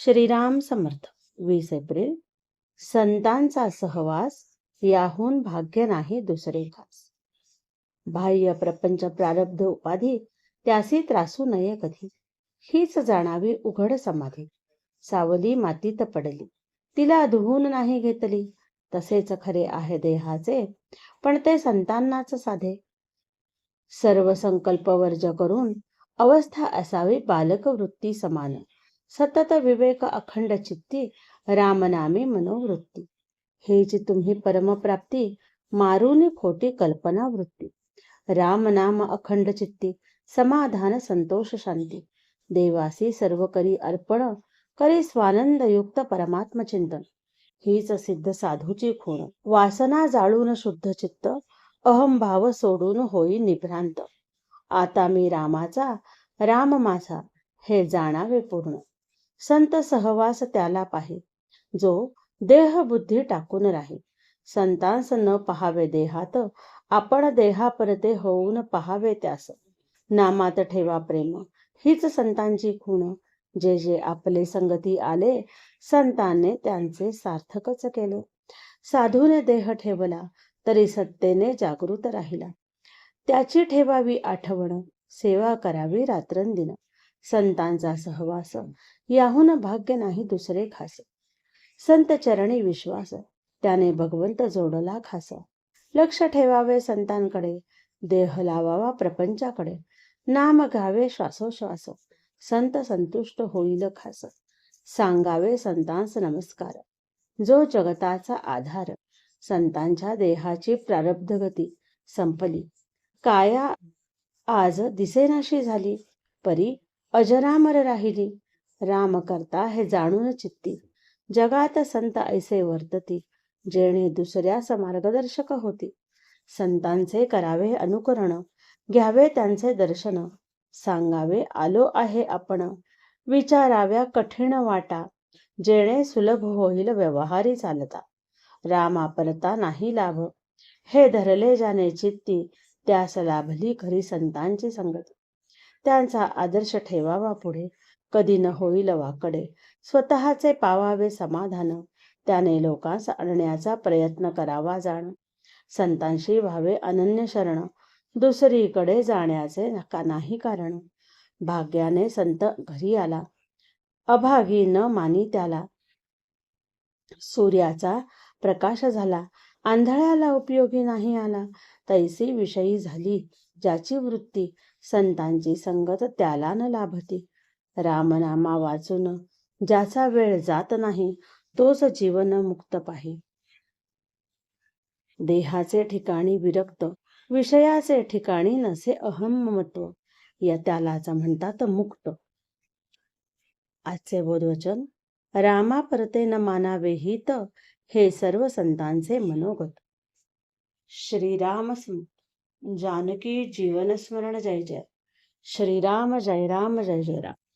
श्रीराम समर्थ वीस एप्रिल. संतांचा सहवास याहून भाग्य नाही दुसरे खास. बाह्य प्रपंच प्रारब्ध उपाधी त्यासी त्रासू नये कधी. हीच जाणावी उघड समाधी. सावली मातीत पडली. तिला धुवून नाही घेतली. तसेच खरे आहे देहाचे पण ते संतांनाच साधे. सर्व संकल्प वर्ज करून अवस्था असावी बालक वृत्ती समान. सतत विवेक अखंड चित्ती रामनामी मनोवृत्ती. हेच तुम्ही परमप्राप्ती मारून खोटी कल्पना वृत्ती रामनाम अखंड चित्ती समाधान संतोष शांती. देवासी सर्व करी अर्पण करी स्वानंद युक्त परमात्म चिंतन. हीच सिद्ध साधूची खूण. वासना जाळून शुद्ध चित्त अहंभाव सोडून होई निभ्रांत. आता मी रामाचा राम माझा हे जाणावे पूर्ण. संत सहवास त्याला पाहे. जो देह बुद्धी टाकून राही. संतांस न पहावे देहात आपण देहापरते होऊन पहावे त्यास. नामात ठेवा प्रेम. हीच संतांची खूण. जे जे आपले संगती आले संतांनी त्यांचे सार्थकच केले. साधूने देह ठेवला तरी सत्तेने जागृत राहिला. त्याची ठेवावी आठवण सेवा करावी रात्रंदिन. संतांचा सहवास. याहून भाग्य नाही दुसरे खास. संत चरणी विश्वास. त्याने भगवंत जोडला खास. लक्ष ठेवावे संतांकडे. देह लावावा प्रपंचाकडे. नाम गावे श्वासोश्वास. संत संतुष्ट होईल खास. सांगावे संतांस नमस्कार. जो जगताचा आधार. संतांच्या देहाची प्रारब्ध गती संपली. काया आज दिसेनाशी झाली. परी अजरामर राहिली. राम करता हे जाणून चित्ती. जगात संत ऐसे वर्तती जेणे दुसऱ्यास मार्गदर्शक होती. संतांचे करावे अनुकरण घ्यावे त्यांचे दर्शन. सांगावे आलो आहे आपण. विचाराव्या कठीण वाटा जेणे सुलभ होईल व्यवहारी चालता. राम आपलता नाही लाभ. हे धरले जाणे चित्ती त्यास लाभली खरी संतांची संगती. त्यांचा आदर्श ठेवावा पुढे. कधी न होईल वाकडे. स्वतःचे पावावे समाधान. त्याने लोकांस आणण्याचा प्रयत्न करावा जाण. संतांशी व्हावे अनन्य शरण. दुसरीकडे जाण्याचे नका नाही कारण. भाग्याने संत घरी आला. अभागी न मानी त्याला. सूर्याचा प्रकाश झाला. आंधळ्याला उपयोगी नाही आला. तैसी विषयी झाली. ज्याची वृत्ती संतांची संगत त्याला न लाभती. रामनामा वाचून ज्याचा वेळ जात नाही तोच जीवन मुक्त पाहि. देहाचे ठिकाणी विरक्त विषयाचे ठिकाणी नसे अहममत्व या त्यालाच म्हणतात मुक्त. आजचे बोधवचन रामा परते न मानावे हित हे सर्व संतांचे मनोगत. श्रीराम जानकी जीवन स्मरण जय जय। श्रीराम जय राम जय जय राम।